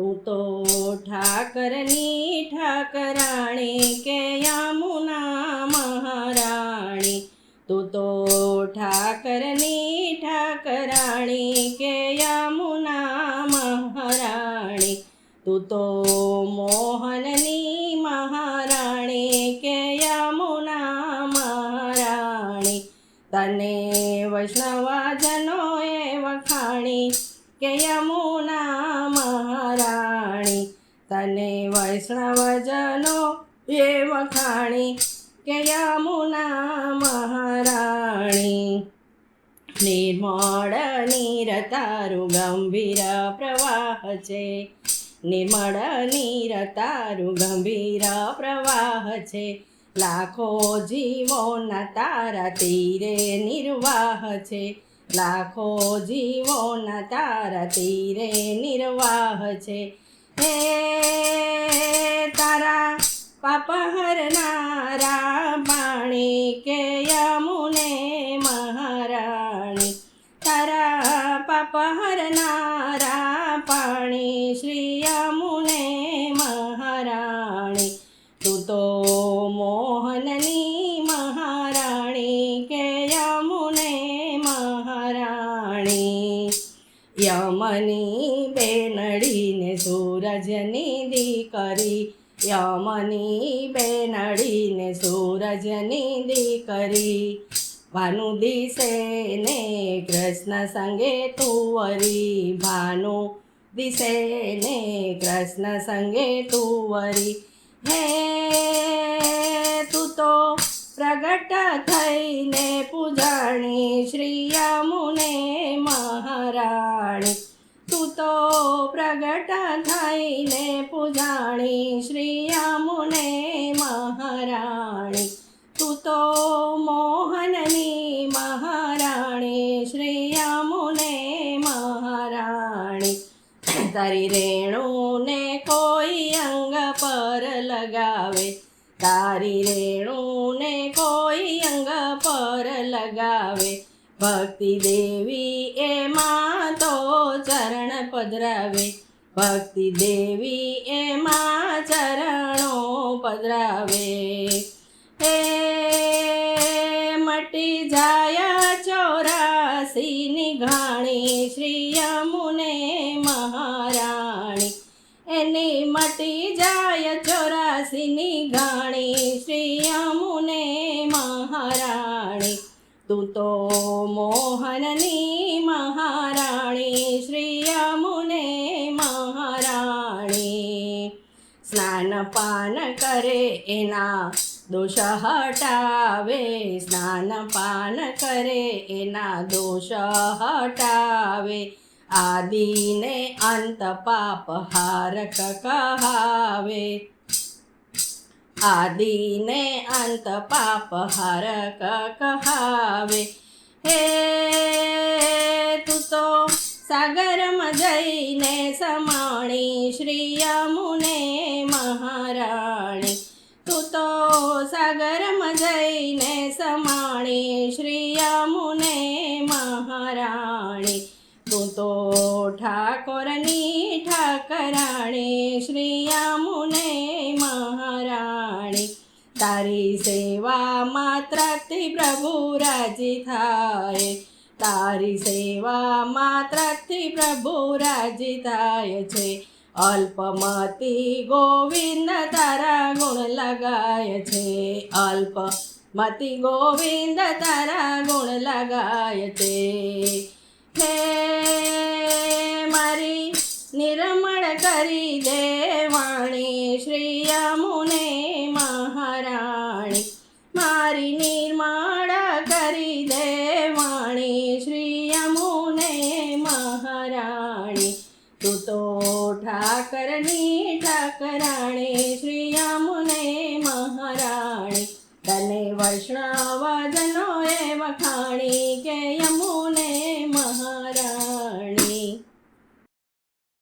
તું તો ઠાકરની ઠાકરાણી કે યમુના મહારાણી? તું તો ઠાકરની ઠાકરાણી કે યમુના મહારાણી? તું તો મોહનની મહારાણી કે યમુના મહારાણી? તને વૈષ્ણવજનોએ વખાણી કે યમુના તને વૈષ્ણવજનો એ વખાણી કે યમુના મહારાણી. નિર્મળ નીર તારું ગંભીર પ્રવાહ છે. નિર્મળ નીર તારું ગંભીર પ્રવાહ છે. લાખો જીવોના તારા તીરે નિર્વાહ છે. લાખો જીવોના તારા તીરે નિર્વાહ છે. હે પાપ હરનારા પાણી કે યમુને મહારાણી. તારા પાપ હરનારા પાણી શ્રી યમુને મહારાણી. તું તો મોહનની મહારાણી કે મહારાણી. યમની બેનડીને સૂરજની દીકરી યમની બેનડીને સૂરજની દીકરી. ભાનુ દિશે ને કૃષ્ણ સંગે તુવરી ભાનુ દિશે ને કૃષ્ણ સંગે તુવરી હે, તું તો પ્રગટ થઈને પૂજાણી શ્રી પ્રગટ થઈને પૂજાણી શ્રી યમુને મહારાણી. તું તો મોહનની મહારાણી, શ્રી યમુને મહારાણી. તારી રેણુને કોઈ અંગ પર લગાવે. તારી રેણુને કોઈ અંગ પર લગાવે. ભક્તિ દેવી એમાં તો ચરણ પધરાવે. ભક્તિ દેવી એમાં ચરણો પધરાવે. હે મટી જાય ચોરાસીની ઘાણી શ્રી યમુને મહારાણી. એની મટી જાય ચોરાસીની ઘાણી શ્રી યમુને મહારાણી. તું તો મોહનની સ્નાન પાન કરે એના દોષ હટાવે. સ્નાન પાન કરે એના દોષ હટાવે. આદિને અંત પાપ હારક કહાવે. આદિને અંત પાપ હારક કહાવે. હે, તું તો સાગરમાં જઈને સમાણી શ્રી યમુને મહારાણી તું તો સાગરમાં જઈને સમાણે શ્રી યમુને મહારાણી તું તો ઠાકોરની ઠાકરાણી શ્રી યમુને મહારાણી તારી સેવા માત્રથી પ્રભુ રાજી થાય, તારી સેવા માત્રથી પ્રભુ રાજી થાય છે. અલ્પમતી ગોવિંદ તારા ગુણ લગાય છે. અલ્પ અલ્પમતી ગોવિંદ તારા ગુણ લગાય છે. હે મારી નિર્મળ કરી દે વાણી શ્રી યમુને મહારાણી. મારી નિર્માણ કરી દે વાણી શ્રી યમુને મહારાણી. તું તો ઠાકરની ઠાકરાણી શ્રી યમુને મહારાણી તને વૈષ્ણવ